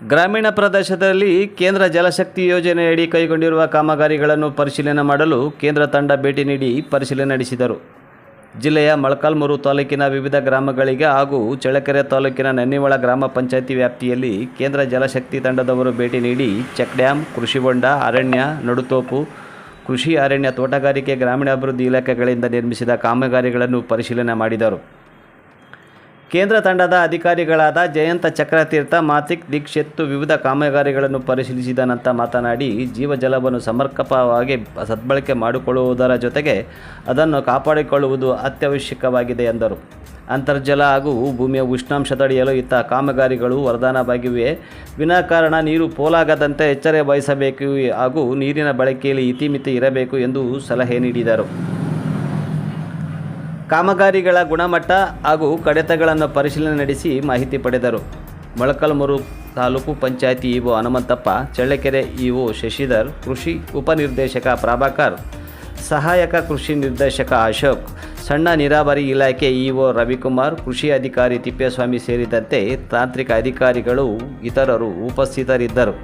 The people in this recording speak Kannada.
ಗ್ರಾಮೀಣ ಪ್ರದೇಶದಲ್ಲಿ ಕೇಂದ್ರ ಜಲಶಕ್ತಿ ಯೋಜನೆಯಡಿ ಕೈಗೊಂಡಿರುವ ಕಾಮಗಾರಿಗಳನ್ನು ಪರಿಶೀಲನೆ ಮಾಡಲು ಕೇಂದ್ರ ತಂಡ ಭೇಟಿ ನೀಡಿ ಪರಿಶೀಲನೆ ನಡೆಸಿದರು. ಜಿಲ್ಲೆಯ ಮೊಳಕಾಲ್ಮೂರು ತಾಲೂಕಿನ ವಿವಿಧ ಗ್ರಾಮಗಳಿಗೆ ಹಾಗೂ ಚಳ್ಳಕೆರೆ ತಾಲೂಕಿನ ನನ್ನಿವಳ ಗ್ರಾಮ ಪಂಚಾಯಿತಿ ವ್ಯಾಪ್ತಿಯಲ್ಲಿ ಕೇಂದ್ರ ಜಲಶಕ್ತಿ ತಂಡದವರು ಭೇಟಿ ನೀಡಿ ಚೆಕ್ ಡ್ಯಾಮ್ ಕೃಷಿ ಹೊಂಡ, ಅರಣ್ಯ, ನಡುತೋಪು, ಕೃಷಿ ಅರಣ್ಯ ತೋಟಗಾರಿಕೆ, ಗ್ರಾಮೀಣಾಭಿವೃದ್ಧಿ ಇಲಾಖೆಗಳಿಂದ ನಿರ್ಮಿಸಿದ ಕಾಮಗಾರಿಗಳನ್ನು ಪರಿಶೀಲನೆ ಮಾಡಿದರು. ಕೇಂದ್ರ ತಂಡದ ಅಧಿಕಾರಿಗಳಾದ ಜಯಂತ ಚಕ್ರತೀರ್ಥ, ಮಾತಿಕ್ ದೀಕ್ಷೆತ್ತು ವಿವಿಧ ಕಾಮಗಾರಿಗಳನ್ನು ಪರಿಶೀಲಿಸಿದ ನಂತರ ಮಾತನಾಡಿ ಜೀವಜಲವನ್ನು ಸಮರ್ಪಕವಾಗಿ ಸದ್ಬಳಕೆ ಮಾಡಿಕೊಳ್ಳುವುದರ ಜೊತೆಗೆ ಅದನ್ನು ಕಾಪಾಡಿಕೊಳ್ಳುವುದು ಅತ್ಯವಶ್ಯಕವಾಗಿದೆ ಎಂದರು. ಅಂತರ್ಜಲ ಹಾಗೂ ಭೂಮಿಯ ಉಷ್ಣಾಂಶ ತಡೆಯಲು ಇತ್ತ ಕಾಮಗಾರಿಗಳು ವರದಾನವಾಗಿವೆ. ವಿನಾಕಾರಣ ನೀರು ಪೋಲಾಗದಂತೆ ಎಚ್ಚರ ವಹಿಸಬೇಕು ಹಾಗೂ ನೀರಿನ ಬಳಕೆಯಲ್ಲಿ ಇತಿಮಿತಿ ಇರಬೇಕು ಎಂದು ಸಲಹೆ ನೀಡಿದರು. ಕಾಮಗಾರಿಗಳ ಗುಣಮಟ್ಟ ಹಾಗೂ ಕಡೆತಗಳನ್ನು ಪರಿಶೀಲನೆ ನಡೆಸಿ ಮಾಹಿತಿ ಪಡೆದರು. ಮೊಳಕಲ್ಮೂರು ತಾಲೂಕು ಪಂಚಾಯತಿ ಇಒ ಹನುಮಂತಪ್ಪ, ಚಳ್ಳಕೆರೆ ಇಒ ಶಶಿಧರ್, ಕೃಷಿ ಉಪನಿರ್ದೇಶಕ ಪ್ರಭಾಕರ್, ಸಹಾಯಕ ಕೃಷಿ ನಿರ್ದೇಶಕ ಅಶೋಕ್, ಸಣ್ಣ ನೀರಾವರಿ ಇಲಾಖೆ ಇಒ ರವಿಕುಮಾರ್, ಕೃಷಿ ಅಧಿಕಾರಿ ತಿಪ್ಪೇಸ್ವಾಮಿ ಸೇರಿದಂತೆ ತಾಂತ್ರಿಕ ಅಧಿಕಾರಿಗಳು, ಇತರರು ಉಪಸ್ಥಿತರಿದ್ದರು.